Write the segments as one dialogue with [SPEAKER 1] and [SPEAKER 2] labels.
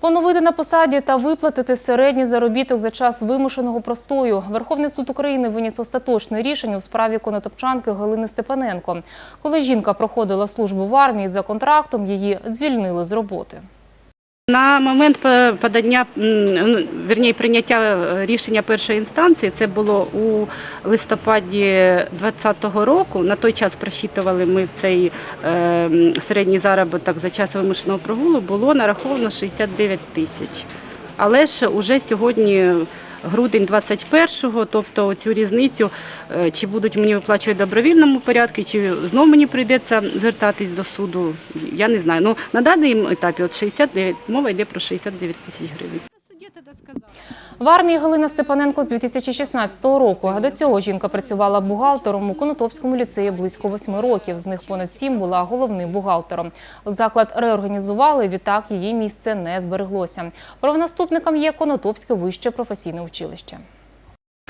[SPEAKER 1] Поновити на посаді та виплатити середній заробіток за час вимушеного простою. Верховний суд України виніс остаточне рішення у справі конотопчанки Галини Степаненко. Коли жінка проходила службу в армії за контрактом, її звільнили з роботи.
[SPEAKER 2] На момент подання, м, ну, прийняття е, рішення першої інстанції, це було у листопаді 2020 року. На той час просчитували ми цей е, середній заробіток за час вимушеного прогулу, було нараховано 69 тисяч. Але ж уже сьогодні грудень 21-го, тобто цю різницю, е, чи будуть мені виплачувати добровільному порядку, чи знову мені прийдеться звертатись до суду, я не знаю. Ну, на даному етапі от 69, мова йде про 69 тисяч гривень.
[SPEAKER 1] В армії Галина Степаненко з 2016 року. До цього жінка працювала бухгалтером у Конотопському ліцеї близько восьми років. З них понад сім була головним бухгалтером. Заклад реорганізували, відтак її місце не збереглося. Правонаступником є Конотопське вище професійне училище.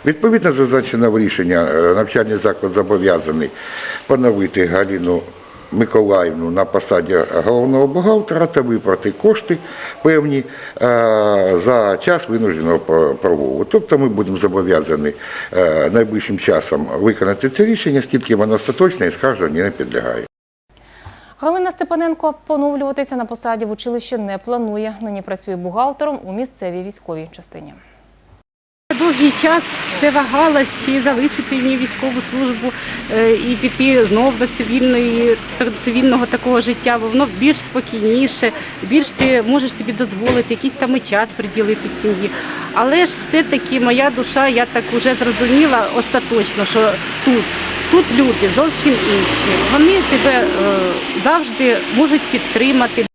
[SPEAKER 3] Відповідно зазначеного рішення е, навчальний заклад зобов'язаний поновити Галіну Миколаївну на посаді головного бухгалтера та виплати кошти певні е, за час винуженого про- прогулу. Тобто ми будемо зобов'язані е, найближчим часом виконати це рішення, оскільки воно остаточне і скарження не підлягає.
[SPEAKER 1] Галина Степаненко поновлюватися на посаді в училищі не планує. Нині працює бухгалтером у місцевій військовій частині.
[SPEAKER 2] Довгий час все вагалась, чи залишити мені військову службу е, і піти знов до цивільної цивільного такого життя, бо воно більш спокійніше, більш ти можеш собі дозволити якийсь там і час приділити сім'ї. Але ж все-таки моя душа, я так вже зрозуміла остаточно, що тут. Тут люди зовсім інші. Вони тебе е, завжди можуть підтримати,